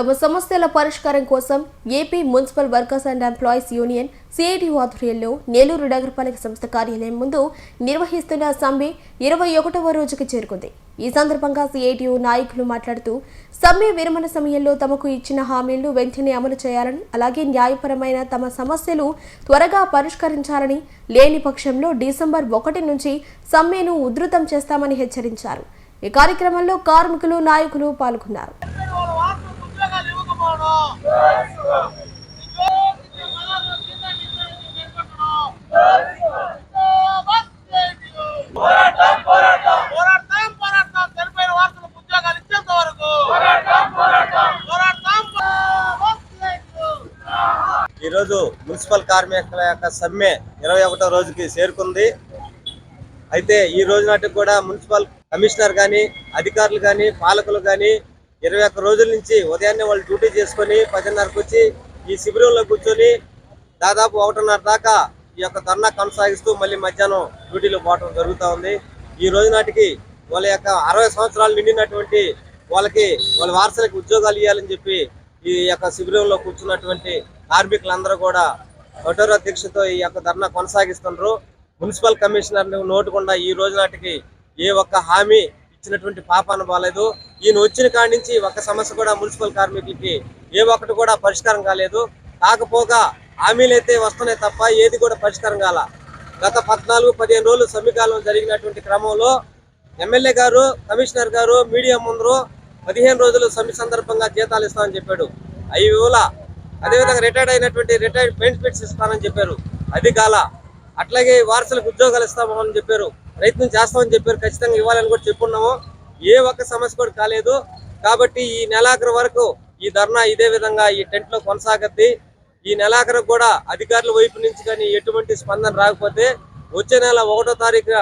తమ సమస్యల పరిష్కారం కోసం AP municipal workers and employees union CIT ఆధ్వర్యంలో నెల్లూరు నగరపాలక సంస్థ కార్యాలయం ముందు నిర్వహిస్తున్న సమ్మె ఇరవై ఒకటవ రోజుకి చేరుకుంది. ఈ సందర్భంగా సిఐటియు నాయకులు మాట్లాడుతూ సమ్మె విరమణ సమయంలో తమకు ఇచ్చిన హామీలను వెంటనే అమలు చేయాలని అలాగే న్యాయపరమైన తమ సమస్యలు త్వరగా పరిష్కరించాలని లేని పక్షంలో డిసెంబర్ ఒకటి నుంచి సమ్మెను ఉధృతం చేస్తామని హెచ్చరించారు. ఈ కార్యక్రమంలో కార్మికులు నాయకులు పాల్గొన్నారు వాళ్ళ వార్తలు ఉద్యోగాలు ఇవ్వకపోవడం పోరాటం పోరాటం పోరాటం చనిపోయిన వార్తలు ఉద్యోగాలు ఇచ్చేంత వరకు పోరాటం పోరాటం ఈరోజు మున్సిపల్ కార్మికుల యొక్క సమ్మె ఇరవై ఒకటో రోజుకి చేరుకుంది. అయితే ఈ రోజు నాటికి కూడా మున్సిపల్ కమిషనర్ కానీ అధికారులు కానీ పాలకులు కానీ ఇరవై ఒక్క రోజుల నుంచి ఉదయాన్నే వాళ్ళు డ్యూటీ చేసుకొని పదిన్నరకు వచ్చి ఈ శిబిరంలో కూర్చొని దాదాపు ఒకటిన్నర దాకా ఈ యొక్క ధర్నా కొనసాగిస్తూ మళ్ళీ మధ్యాహ్నం డ్యూటీలో పోవడం జరుగుతూ ఉంది. ఈ రోజు నాటికి వాళ్ళ యొక్క అరవై సంవత్సరాలు నిండినటువంటి వాళ్ళకి వాళ్ళ వారసులకి ఉద్యోగాలు ఇవ్వాలని చెప్పి ఈ యొక్క శిబిరంలో కూర్చున్నటువంటి కార్మికులందరూ కూడా కఠోర దీక్షతో ఈ యొక్క ధర్నా కొనసాగిస్తున్నారు మున్సిపల్ కమిషనర్ నోటుకుండా ఈ రోజు నాటికి ఏ ఒక్క హామీ ఇచ్చినటువంటి పాపాన బాలేదు ఈయన వచ్చిన కాడి నుంచి ఒక్క సమస్య కూడా మున్సిపల్ కార్మికులకి ఏ ఒక్కటి కూడా పరిష్కారం కాలేదు. కాకపోగా హామీలు అయితే వస్తున్నాయి తప్ప ఏది కూడా పరిష్కారం కాల. గత పద్నాలుగు పదిహేను రోజులు సమీకాలం జరిగినటువంటి క్రమంలో ఎమ్మెల్యే గారు కమిషనర్ గారు మీడియా ముందరు పదిహేను రోజులు సమ్మె సందర్భంగా జీతాలు ఇస్తామని చెప్పాడు. అవి వేల అదేవిధంగా రిటైర్డ్ అయినటువంటి రిటైర్డ్ బెనిఫిట్స్ ఇస్తానని చెప్పారు. అది కాల. అట్లాగే వారసులకు ఉద్యోగాలు ఇస్తామని చెప్పారు. ప్రయత్నం చేస్తామని చెప్పారు. ఖచ్చితంగా ఇవ్వాలని కూడా చెప్పున్నాము. ఏ ఒక్క సమస్య కూడా కాలేదు. కాబట్టి ఈ నెలాఖరు వరకు ఈ ధర్నా ఇదే విధంగా ఈ టెంట్లో కొనసాగద్ది. ఈ నెలాఖరు కూడా అధికారుల వైపు నుంచి కానీ ఎటువంటి స్పందన రాకపోతే వచ్చే నెల ఒకటో తారీఖు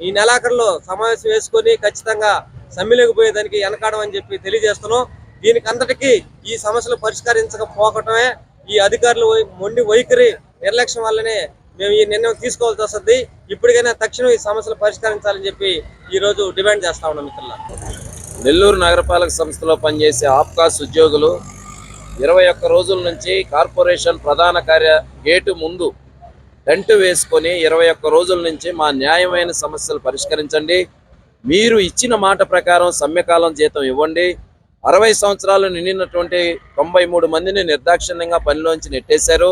ఈ నెలాఖరులో సమావేశం వేసుకొని ఖచ్చితంగా సమ్మెలోకి పోయేదానికి వెనకాడం అని చెప్పి తెలియజేస్తున్నాం. దీనికి అందరికీ ఈ సమస్యలు పరిష్కరించకపోవటమే ఈ అధికారులు మొండి వైఖరి నిర్లక్ష్యం వల్లనే మేము ఈ నిర్ణయం తీసుకోవాల్సి వస్తుంది. ఇప్పటికైనా తక్షణం ఈ సమస్యలు పరిష్కరించాలని చెప్పి ఈరోజు డిమాండ్ చేస్తా ఉన్నాం మిత్రుల నెల్లూరు నగరపాలక సంస్థలో పనిచేసే ఆప్కాస్ ఉద్యోగులు ఇరవై ఒక్క రోజుల నుంచి కార్పొరేషన్ ప్రధాన కార్య గేటు ముందు టెంట్ వేసుకొని ఇరవై ఒక్క రోజుల నుంచి మా న్యాయమైన సమస్యలు పరిష్కరించండి. మీరు ఇచ్చిన మాట ప్రకారం సమ్మెకాలం జీతం ఇవ్వండి. అరవై సంవత్సరాలు నిండినటువంటి తొంభై మూడు మందిని నిర్దాక్షిణ్యంగా పనిలోంచి నెట్టేశారు.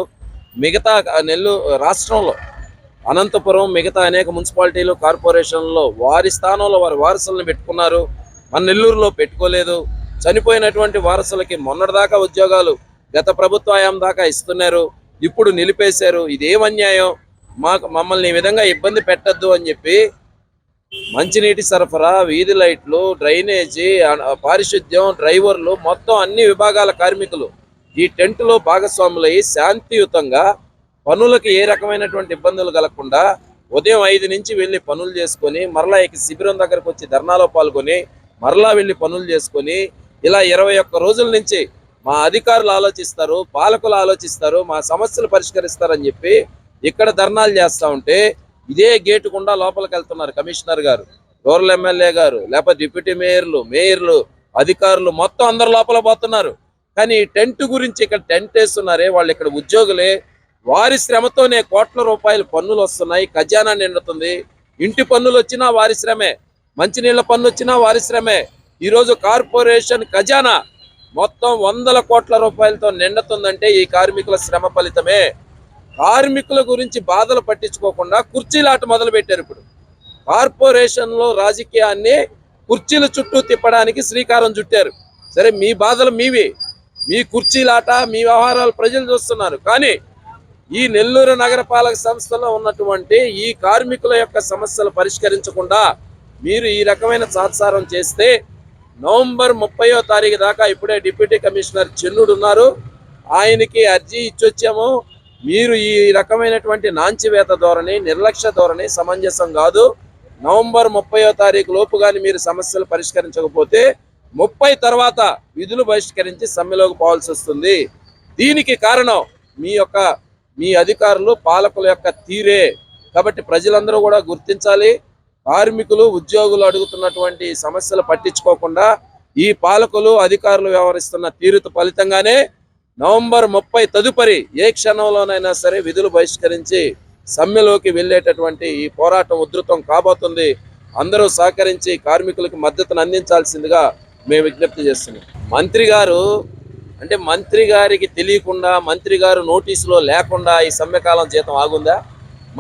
మిగతా నెల్లూరు రాష్ట్రంలో అనంతపురం మిగతా అనేక మున్సిపాలిటీలు కార్పొరేషన్లో వారి స్థానంలో వారి వారసులను పెట్టుకున్నారు. మన నెల్లూరులో పెట్టుకోలేదు. చనిపోయినటువంటి వారసులకి మొన్నటిదాకా ఉద్యోగాలు గత ప్రభుత్వ హయాం దాకా ఇస్తున్నారు. ఇప్పుడు నిలిపేశారు. ఇదేం అన్యాయం? మాకు మమ్మల్ని ఈ విధంగా ఇబ్బంది పెట్టద్దు అని చెప్పి మంచినీటి సరఫరా వీధి లైట్లు డ్రైనేజీ పారిశుద్ధ్యం డ్రైవర్లు మొత్తం అన్ని విభాగాల కార్మికులు ఈ టెంట్లో భాగస్వాములై శాంతియుతంగా పనులకు ఏ రకమైనటువంటి ఇబ్బందులు కలగకుండా ఉదయం ఐదు నుంచి వెళ్ళి పనులు చేసుకొని మరలా ఇక శిబిరం దగ్గరకు వచ్చి ధర్నాలో పాల్గొని మరలా వెళ్ళి పనులు చేసుకొని ఇలా ఇరవై ఒక్క రోజుల నుంచి మా అధికారులు ఆలోచిస్తారు పాలకులు ఆలోచిస్తారు మా సమస్యలు పరిష్కరిస్తారని చెప్పి ఇక్కడ ధర్నాలు చేస్తా ఉంటే ఇదే గేటు గుండా లోపలికి వెళ్తున్నారు కమిషనర్ గారు. రూరల్ ఎమ్మెల్యే గారు లేకపోతే డిప్యూటీ మేయర్లు మేయర్లు అధికారులు మొత్తం అందరు లోపల పోతున్నారు. కానీ టెంట్ గురించి ఇక్కడ టెంట్ వేస్తున్నారే వాళ్ళు ఇక్కడ ఉద్యోగులే. వారి శ్రమతోనే కోట్ల రూపాయలు పన్నులు వస్తున్నాయి ఖజానా నిండుతుంది. ఇంటి పన్నులు వచ్చినా వారి శ్రమే మంచినీళ్ళ పన్ను వచ్చినా వారి శ్రమే. ఈరోజు కార్పొరేషన్ ఖజానా మొత్తం వందల కోట్ల రూపాయలతో నిండుతుందంటే ఈ కార్మికుల శ్రమ ఫలితమే. కార్మికుల గురించి బాధలు పట్టించుకోకుండా కుర్చీలాట మొదలు పెట్టారు ఇప్పుడు. కార్పొరేషన్లో రాజకీయాన్ని కుర్చీల చుట్టూ తిప్పడానికి శ్రీకారం చుట్టారు. సరే మీ బాధలు మీవి. మీ కుర్చీలాట మీ వ్యవహారాలు ప్రజలు చూస్తున్నారు. కానీ ఈ నెల్లూరు నగరపాలక సంస్థలో ఉన్నటువంటి ఈ కార్మికుల యొక్క సమస్యలు పరిష్కరించకుండా మీరు ఈ రకమైన సాత్సారం చేస్తే నవంబర్ ముప్పయో తారీఖు దాకా ఇప్పుడే డిప్యూటీ కమిషనర్ చెన్నుడు ఉన్నారు ఆయనకి అర్జీ ఇచ్చొచ్చాము. మీరు ఈ రకమైనటువంటి నాంచివేత ధోరణి నిర్లక్ష్య ధోరణి సమంజసం కాదు. నవంబర్ ముప్పయో తారీఖు లోపు కానీ మీరు సమస్యలు పరిష్కరించకపోతే ముప్పై తర్వాత విధులు బహిష్కరించి సమ్మెలోకి పోవాల్సి వస్తుంది. దీనికి కారణం మీ యొక్క మీ అధికారులు పాలకుల యొక్క తీరే. కాబట్టి ప్రజలందరూ కూడా గుర్తించాలి. కార్మికులు ఉద్యోగులు అడుగుతున్నటువంటి సమస్యలు పట్టించుకోకుండా ఈ పాలకులు అధికారులు వ్యవహరిస్తున్న తీరుతో ఫలితంగానే నవంబర్ ముప్పై తదుపరి ఏ క్షణంలోనైనా సరే విధులు బహిష్కరించి సమ్మెలోకి వెళ్ళేటటువంటి ఈ పోరాటం ఉధృతం కాబోతుంది. అందరూ సహకరించి కార్మికులకు మద్దతును అందించాల్సిందిగా మేము విజ్ఞప్తి చేస్తున్నాం. మంత్రి గారు అంటే మంత్రి గారికి తెలియకుండా మంత్రి గారు నోటీసులో లేకుండా ఈ సమ్మెకాలం జీతం ఆగుందా?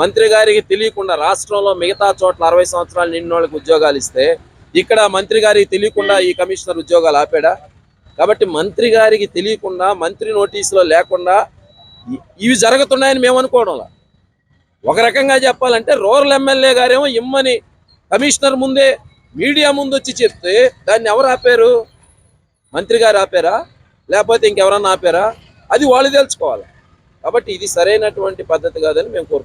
మంత్రి గారికి తెలియకుండా రాష్ట్రంలో మిగతా చోట్ల అరవై సంవత్సరాలు నిన్న వాళ్ళకి ఉద్యోగాలు ఇస్తే ఇక్కడ మంత్రి గారికి తెలియకుండా ఈ కమిషనర్ ఉద్యోగాలు ఆపాడా? కాబట్టి మంత్రి గారికి తెలియకుండా మంత్రి నోటీసులో లేకుండా ఇవి జరుగుతున్నాయని మేము అనుకోవడంలా. ఒక రకంగా చెప్పాలంటే రూరల్ ఎమ్మెల్యే గారేమో ఇమ్మని కమిషనర్ ముందే మీడియా ముందు వచ్చి చెప్తే దాన్ని ఎవరు ఆపారు? మంత్రి గారు ఆపారా? లేకపోతే ఇంకెవరన్నా ఆపారా? అది వాళ్ళు తెలుసుకోవాలి. కాబట్టి ఇది సరైనటువంటి పద్ధతి కాదని మేము కోరుకుంటున్నాం.